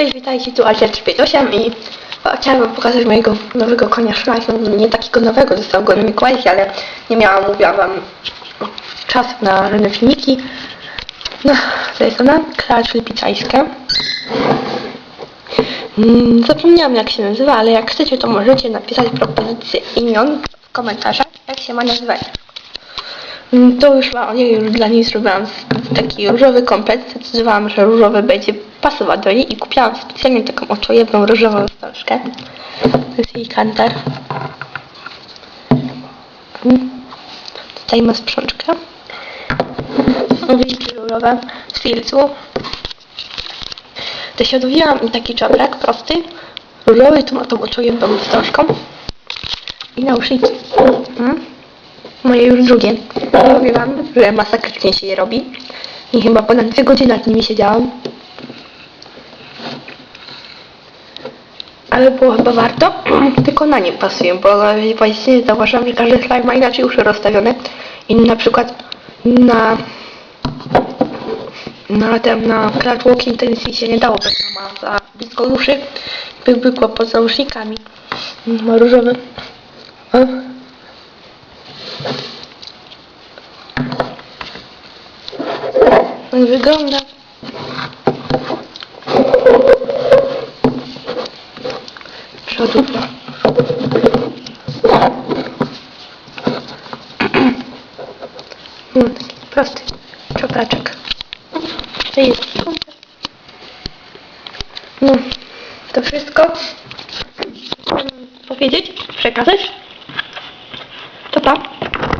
Cześć, witajcie, tu Alcia 358 i o, chciałam pokazać mojego nowego konia szlajfu. Nie takiego nowego, został go na Mikołajki, ale nie miałam, mówiłam wam czasu na żadne filmiki. No, to jest ona, klacz lipicajska. Mm, Zapomniałam jak się nazywa, ale jak chcecie to możecie napisać propozycję imion w komentarzach, jak się ma nazywać. Mm, To już ma, nie już dla niej zrobiłam taki różowy komplet. Zdecydowałam, że różowy będzie pasować do niej i kupiłam specjalnie taką oczojebną różową wstążkę. To jest jej kantar. Mm. Tutaj ma sprzączkę. Wilki różowe z filcu. To się odwijałam i taki czaprak prosty, różowy, tu ma tą oczojebną wstążką. I nauszniki. Mm. Moje już drugie. Mówię wam, że masakrycznie się je robi. I chyba ponad dwie godziny nad nimi siedziałam. Ale było chyba warto. Tylko na nie pasuję, bo właśnie zauważyłam, że każdy slajd ma inaczej uszy rozstawione. I na przykład na na tym, na Crash Walking się nie dało bez ma za blisko uszy. Byłby kłopot z nausznikami. Ma różowy. O. Tak wygląda. przodu. No, taki prosty czopaczek. To jest No, to wszystko. Chciałem powiedzieć, przekazać. To pa.